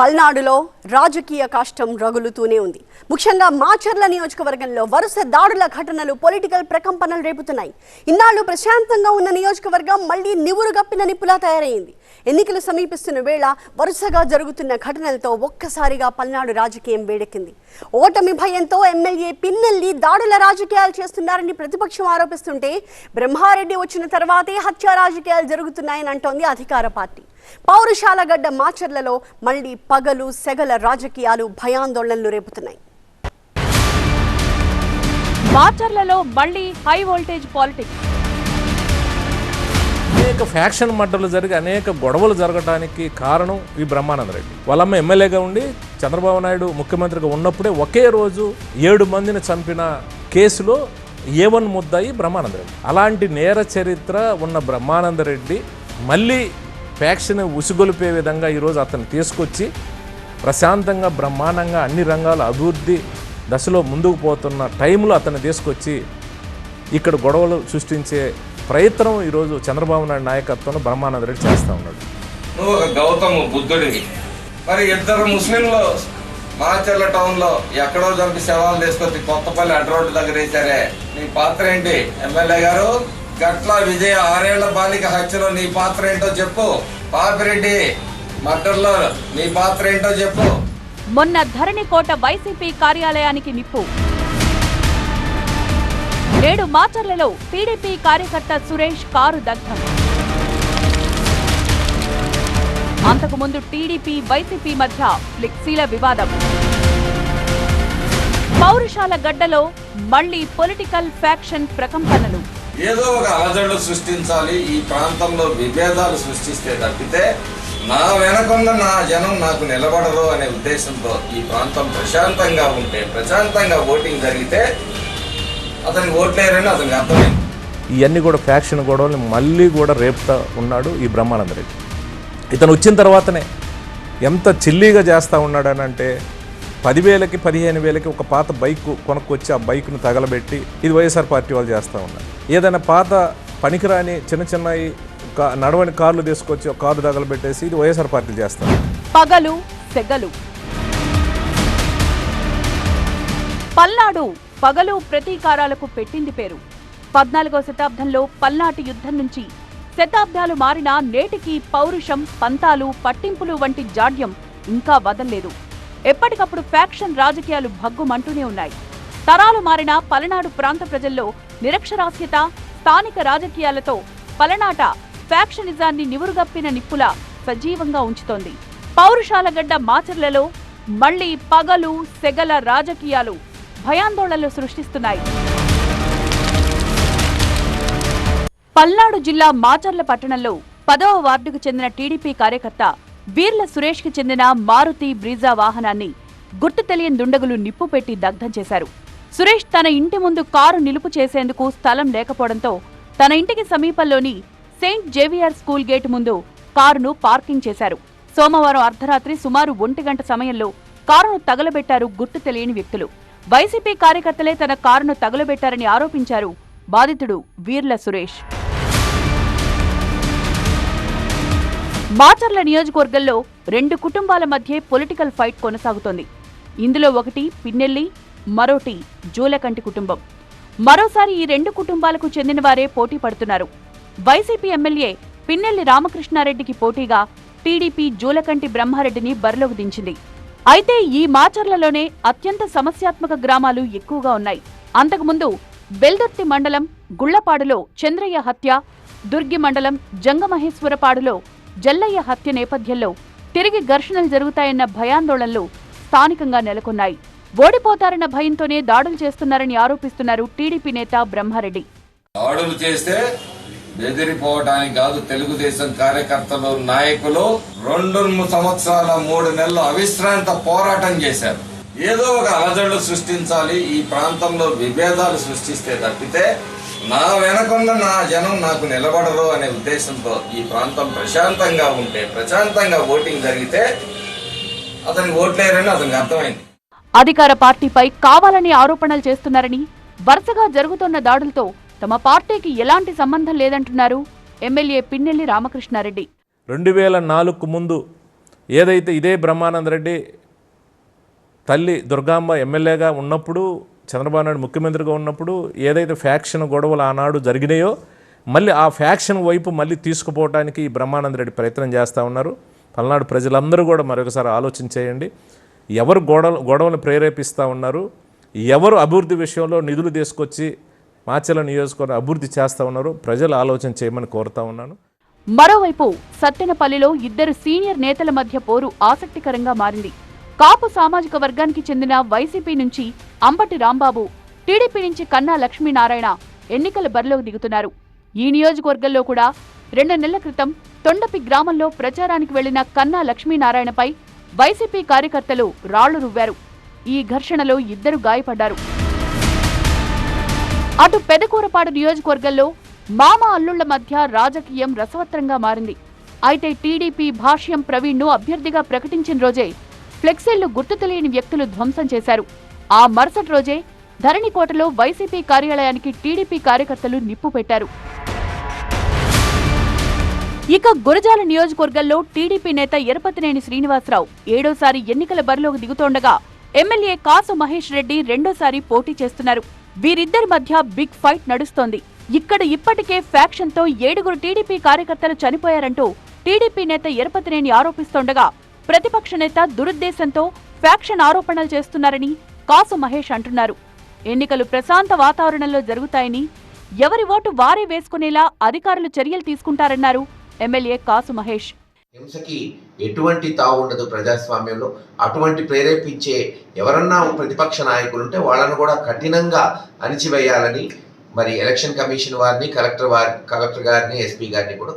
పల్నాడులో రాజకీయ కాష్టం రగులుతూనే ఉంది. ముఖ్యంగా మాచర్ల నియోజకవర్గంలో వరుస దాడుల ఘటనలు పొలిటికల్ ప్రకంపనలు రేపుతున్నాయి. ఇన్నాళ్ళు ప్రశాంతంగా ఉన్న నియోజకవర్గం మళ్ళీ నివురుగప్పిన నిప్పులా తయారైంది. ఎన్నికలు సమీపిస్తున్న వేళ వరుసగా జరుగుతున్న ఘటనలతో ఒక్కసారిగా పల్నాడు రాజకీయం వేడెక్కింది. ఓటమి భయంతో ఎమ్మెల్యే పిన్నెల్లి దాడుల రాజకీయాలు చేస్తున్నారని ప్రతిపక్షం ఆరోపిస్తుంటే బ్రహ్మారెడ్డి వచ్చిన తర్వాతే హత్య రాజకీయాలు జరుగుతున్నాయని అంటోంది అధికార పార్టీ. పౌరుషాల గడ్డ మాచర్లలో మళ్ళీ పగలు సెగల రాజకీయాలు భయాందోళనలు రేపుతున్నాయి. మాచర్లలో మళ్ళీ హై వోల్టేజ్ పాలిటిక్స్. అనేక ఫ్యాక్షన్ మడ్డలు జరిగి అనేక గొడవలు జరగడానికి కారణం ఈ బ్రహ్మానందరెడ్డి వాళ్ళమ్మ ఎమ్మెల్యేగా ఉండి చంద్రబాబు నాయుడు ముఖ్యమంత్రిగా ఉన్నప్పుడే ఒకే రోజు ఏడు మందిని చంపిన కేసులో ఏ వన్ ముద్దాయి బ్రహ్మానందరెడ్డి అలాంటి నేర చరిత్ర ఉన్న బ్రహ్మానందరెడ్డి మళ్ళీ ఫ్యాక్షన్ ఉసిగొలిపే విధంగా ఈరోజు అతను తీసుకొచ్చి ప్రశాంతంగా బ్రహ్మాండంగా అన్ని రంగాల అభివృద్ధి దశలో ముందుకు పోతున్న టైంలో అతను తీసుకొచ్చి ఇక్కడ గొడవలు సృష్టించే ప్రయత్నం ఈరోజు చంద్రబాబు నాయుడు నాయకత్వంలో బ్రహ్మానంద రెడ్డి చేస్తూ ఉన్నాడు. నువ్వు ఒక బుద్ధుడివి. మరి ఇద్దరు ముస్లింలు మాచర్ల టౌన్లో ఎక్కడో జరిపి శవాలు తీసుకొచ్చి కొత్తపల్లి అడ్రోడ్ దగ్గర వేసారే నీ పాత్ర ఏంటి? ఎమ్మెల్యే గారు? గట్ల విజయ ఆరేళ్ళ బాలిక హత్యలో నీ పాత్ర ఏంటో చెప్పు. పాపిరెడ్డి మట్టర్లో నీ పాత్ర ఏంటో చెప్పు. మొన్న ధరణికోట వైసీపీ కార్యాలయానికి నిప్పు. నేడు మాచర్లలో టీడీపీ కార్యకర్త సురేష్ కారు దగ్ధం. అంతకుముందు టీడీపీ వైసీపీ మధ్య ఫ్లెక్సీల వివాదం. పౌరుషాల గడ్డలో మళ్ళీ పొలిటికల్ ఫ్యాక్షన్ ప్రకంపనలు. ఏదో ఒక అలజడులు సృష్టించాలి ఈ ప్రాంతంలో విభేదాలు సృష్టిస్తే తప్పితే నా వెనకున్న నా జనం నాకు నిలబడరు అనే ఉద్దేశంతో ఈ ప్రాంతం ప్రశాంతంగా ఉంటే ప్రశాంతంగా ఓటింగ్ జరిగితే అతనికి ఓట్లేరని అతనికి అర్థమైంది. ఇవన్నీ కూడా ఫ్యాక్షన్ గొడవలు మళ్ళీ కూడా రేపుతా ఉన్నాడు ఈ బ్రహ్మానంద రెడ్డి ఇతను వచ్చిన తర్వాతనే ఎంత చిల్లీగా చేస్తూ ఉన్నాడనంటే పదివేలకి పదిహేను వేలకి ఒక పాత బైక్ కొనుక్కొచ్చి ఆ బైక్ను తగలబెట్టి ఇది వైఎస్ఆర్ పార్టీ వాళ్ళు చేస్తూ ఉన్నారు. ఏదైనా పాత పనికిరాని చిన్న చిన్న నడవని కార్లు తీసుకొచ్చి ఒక కారు తగలబెట్టేసి ఇది వైఎస్ఆర్ పార్టీ చేస్తారు. పగలు సెగలు. పల్నాడు పగలు ప్రతీకారాలకు పెట్టింది పేరు. పద్నాలుగో శతాబ్దంలో పల్నాటి యుద్ధం నుంచి శతాబ్దాలు మారినా నేటికి పౌరుషం పంతాలు పట్టింపులు వంటి జాడ్యం ఇంకా వదల్లేదు. ఎప్పటికప్పుడు ఫ్యాక్షన్ రాజకీయాలు భగ్గుమంటూనే ఉన్నాయి. తరాలు మారిన పలనాడు ప్రాంత ప్రజల్లో నిరక్షరాస్యత స్థానిక రాజకీయాలతో పలనాట ఫ్యాక్షనిజాన్ని నివురుగప్పిన నిప్పుల సజీవంగా ఉంచుతోంది. పౌరుషాల గడ్డ మాచర్లలో మళ్ళీ పగలు సెగల రాజకీయాలు భయాందోళనలు సృష్టిస్తున్నాయి. పల్నాడు జిల్లా మాచర్ల పట్టణంలో పదవ వార్డుకు చెందిన టీడీపీ కార్యకర్త బీర్ల సురేష్కి చెందిన మారుతి బ్రీజా వాహనాన్ని గుర్తు తెలియని దుండగులు నిప్పు పెట్టి దగ్ధం చేశారు. సురేష్ తన ఇంటి ముందు కారు నిలుపు చేసేందుకు స్థలం లేకపోవడంతో తన ఇంటికి సమీపంలోని సెయింట్ జేవియర్ స్కూల్ గేటు ముందు కారును పార్కింగ్ చేశారు. సోమవారం అర్ధరాత్రి సుమారు ఒంటి గంట సమయంలో కారును తగలబెట్టారు గుర్తు తెలియని వ్యక్తులు. వైసీపీ కార్యకర్తలే తన కారును తగలబెట్టారని ఆరోపించారు బాధితుడు వీర్ల సురేష్. మాచర్ల నియోజకవర్గంలో రెండు కుటుంబాల మధ్య పొలిటికల్ ఫైట్ కొనసాగుతోంది. ఇందులో ఒకటి పిన్నెల్లి మరోటి జూలకంటి కుటుంబం. మరోసారి ఈ రెండు కుటుంబాలకు చెందిన వారే పోటీ పడుతున్నారు. వైసీపీ ఎమ్మెల్యే పిన్నెల్లి రామకృష్ణారెడ్డికి పోటీగా టీడీపీ జూలకంటి బ్రహ్మారెడ్డిని బరిలోకి దించింది. అయితే ఈ మాచర్లలోనే అత్యంత సమస్యాత్మక గ్రామాలు ఎక్కువగా ఉన్నాయి. అంతకుముందు బెల్దుర్తి మండలం గుళ్ళపాడులో చంద్రయ్య హత్య దుర్గి మండలం జంగమహేశ్వరపాడులో జల్లయ్య హత్య నేపథ్యంలో తిరిగి ఘర్షణలు జరుగుతాయన్న భయాందోళనలు స్థానికంగా నెలకొన్నాయి. ఓడిపోతారన్న భయంతోనే దాడులు చేస్తున్నారని ఆరోపిస్తున్నారు టీడీపీ నేత బ్రహ్మారెడ్డి. దాడులు చేస్తే బెదిరిపోవడానికి కాదు తెలుగుదేశం కార్యకర్తలు నాయకులు రెండు సంవత్సరాల మూడు నెలలు అవిశ్రాంత పోరాటం చేశారు. ఏదో ఒక అలజడులు సృష్టించాలి ఈ ప్రాంతంలో విభేదాలు సృష్టిస్తే తప్పితే నా వెనకున్న నా జనం నాకు నిలబడరు అనే ఉద్దేశంతో ఈ ప్రాంతం ప్రశాంతంగా ఉంటే ప్రశాంతంగా ఓటింగ్ జరిగితే అతనికి ఓట్లేరని అతనికి అర్థమైంది. అధికార పార్టీపై కావాలని ఆరోపణలు చేస్తున్నారని వరుసగా జరుగుతున్న దాడులతో తమ పార్టీకి ఎలాంటి సంబంధం లేదంటున్నారు ఎమ్మెల్యే పిన్నెల్లి రామకృష్ణారెడ్డి. రెండు వేల నాలుగుకు ముందు ఏదైతే ఇదే బ్రహ్మానంద రెడ్డి తల్లి దుర్గాంబ ఎమ్మెల్యేగా ఉన్నప్పుడు చంద్రబాబు నాయుడు ముఖ్యమంత్రిగా ఉన్నప్పుడు ఏదైతే ఫ్యాక్షన్ గొడవలు ఆనాడు జరిగినాయో మళ్ళీ ఆ ఫ్యాక్షన్ వైపు మళ్ళీ తీసుకుపోవడానికి ఈ బ్రహ్మానంద రెడ్డి ప్రయత్నం చేస్తూ ఉన్నారు. పల్నాడు ప్రజలందరూ కూడా మరొకసారి ఆలోచన చేయండి. ఎవరు గొడవ గొడవలు ప్రేరేపిస్తూ ఉన్నారు? ఎవరు అభివృద్ధి విషయంలో నిధులు తీసుకొచ్చి మాచెల నియోజకవర్గం అభివృద్ధి చేస్తూ ఉన్నారు? ప్రజలు ఆలోచన చేయమని కోరుతా ఉన్నాను. మరోవైపు సత్తెనపల్లిలో ఇద్దరు సీనియర్ నేతల మధ్య పోరు ఆసక్తికరంగా మారింది. కాపు సామాజిక వర్గానికి చెందిన వైసీపీ నుంచి అంబటి రాంబాబు టీడీపీ నుంచి కన్నా లక్ష్మీనారాయణ ఎన్నికల బరిలోకి దిగుతున్నారు. ఈ నియోజకవర్గంలో కూడా రెండు నెలల క్రితం తొండపి గ్రామంలో ప్రచారానికి వెళ్ళిన కన్నా లక్ష్మీనారాయణపై వైసీపీ కార్యకర్తలు రాళ్ళు రువ్వారు. ఈ ఘర్షణలో ఇద్దరు గాయపడ్డారు. అటు పెదకూరపాడు నియోజకవర్గంలో మామ అల్లుళ్ళ మధ్య రాజకీయం రసవత్రంగా మారింది. అయితే టీడీపీ భాష్యం ప్రవీణ్ను అభ్యర్థిగా ప్రకటించిన రోజే ఫ్లెక్సీలు గుర్తు తెలియని వ్యక్తులు ధ్వంసం చేశారు. ఆ మరుసటి రోజే ధరణికోటలో వైసీపీ కార్యాలయానికి టీడీపీ కార్యకర్తలు నిప్పు పెట్టారు. ఇక గురజాల నియోజకవర్గంలో టీడీపీ నేత ఎరపతినేని శ్రీనివాసరావు ఏడోసారి ఎన్నికల బరిలోకి దిగుతోండగా ఎమ్మెల్యే కాసు మహేష్ రెడ్డి రెండోసారి పోటీ చేస్తున్నారు. వీరిద్దరి మధ్య బిగ్ ఫైట్ నడుస్తోంది. ఇక్కడ ఇప్పటికే ఫ్యాక్షన్తో ఏడుగురు టీడీపీ కార్యకర్తలు చనిపోయారంటూ టీడీపీ నేత ఎరపతినేని ఆరోపిస్తోండగా ప్రతిపక్ష నేత దురుద్దేశంతో ఫ్యాక్షన్ ఆరోపణలు చేస్తున్నారని కాసు మహేష్ అంటున్నారు. ఎన్నికలు ప్రశాంత వాతావరణంలో జరుగుతాయని ఎవరి ఓటు వారే వేసుకునేలా అధికారులు చర్యలు తీసుకుంటారన్నారు ఎమ్మెల్యే కాసు మహేష్. హింసకి ఎటువంటి తావు ఉండదు ప్రజాస్వామ్యంలో. అటువంటి ప్రేరేపించే ఎవరన్నా ప్రతిపక్ష నాయకులు ఉంటే వాళ్ళను కూడా కఠినంగా అణిచివేయాలని మరి ఎలక్షన్ కమిషన్ వారిని కలెక్టర్ వారి కలెక్టర్ గారిని ఎస్పీ గారిని కూడా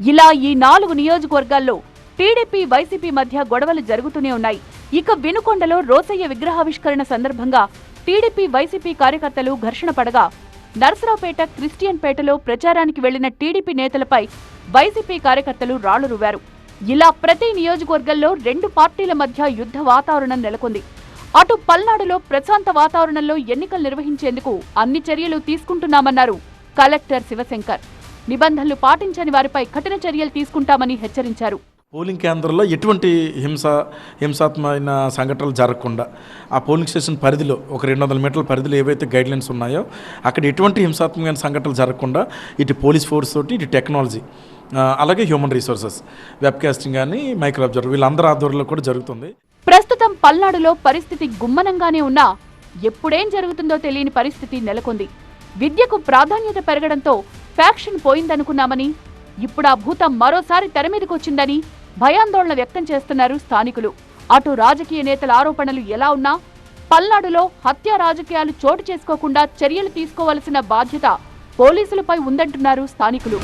ఇలా ఈ నాలుగు నియోజకవర్గాల్లో టీడీపీ వైసీపీ మధ్య గొడవలు జరుగుతూనే ఉన్నాయి. ఇక వినుకొండలో రోసయ్య విగ్రహావిష్కరణ సందర్భంగా టీడీపీ వైసీపీ కార్యకర్తలు ఘర్షణ పడగా నర్సరావుపేట క్రిస్టియన్ పేటలో ప్రచారానికి వెళ్ళిన టీడీపీ నేతలపై వైసీపీ కార్యకర్తలు రాళ్ళు రువ్వారు ఇలా ప్రతి నియోజకవర్గంలో రెండు పార్టీల మధ్య యుద్ధ వాతావరణం నెలకొంది. అటు పల్నాడులో ప్రశాంత వాతావరణంలో ఎన్నికలు నిర్వహించేందుకు అన్ని చర్యలు తీసుకుంటున్నామన్నారు కలెక్టర్ శివశంకర్. నిబంధనలు పాటించని వారిపై కఠిన చర్యలు తీసుకుంటామని హెచ్చరించారు. పోలింగ్ కేంద్రంలో ఎటువంటి హింస హింసాత్మకమైన సంఘటనలు జరగకుండా ఆ పోలింగ్ స్టేషన్ పరిధిలో ఒక రెండు వందల మీటర్ల పరిధిలో ఏవైతే గైడ్లైన్స్ ఉన్నాయో అక్కడ ఎటువంటి హింసాత్మకమైన సంఘటనలు జరగకుండా ఇటు పోలీస్ ఫోర్స్ తోటి ఇటు టెక్నాలజీ అలాగే హ్యూమన్ రిసోర్సెస్ వెబ్కాస్టింగ్ కానీ మైక్రో అబ్జర్వర్ వీళ్ళందరి ఆధ్వర్యంలో కూడా జరుగుతుంది. ప్రస్తుతం పల్నాడులో పరిస్థితి గుమ్మనంగానే ఉన్నా ఎప్పుడేం జరుగుతుందో తెలియని పరిస్థితి నెలకొంది. విద్యకు ప్రాధాన్యత పెరగడంతో ఫ్యాక్షన్ పోయిందనుకున్నామని ఇప్పుడు ఆ భూతం మరోసారి తెర మీదకొచ్చిందని భయాందోళన వ్యక్తం చేస్తున్నారు స్థానికులు. అటు రాజకీయ నేతల ఆరోపణలు ఎలా ఉన్నా పల్నాడులో హత్య రాజకీయాలు చోటు చేసుకోకుండా చర్యలు తీసుకోవలసిన బాధ్యత పోలీసులపై ఉందంటున్నారు స్థానికులు.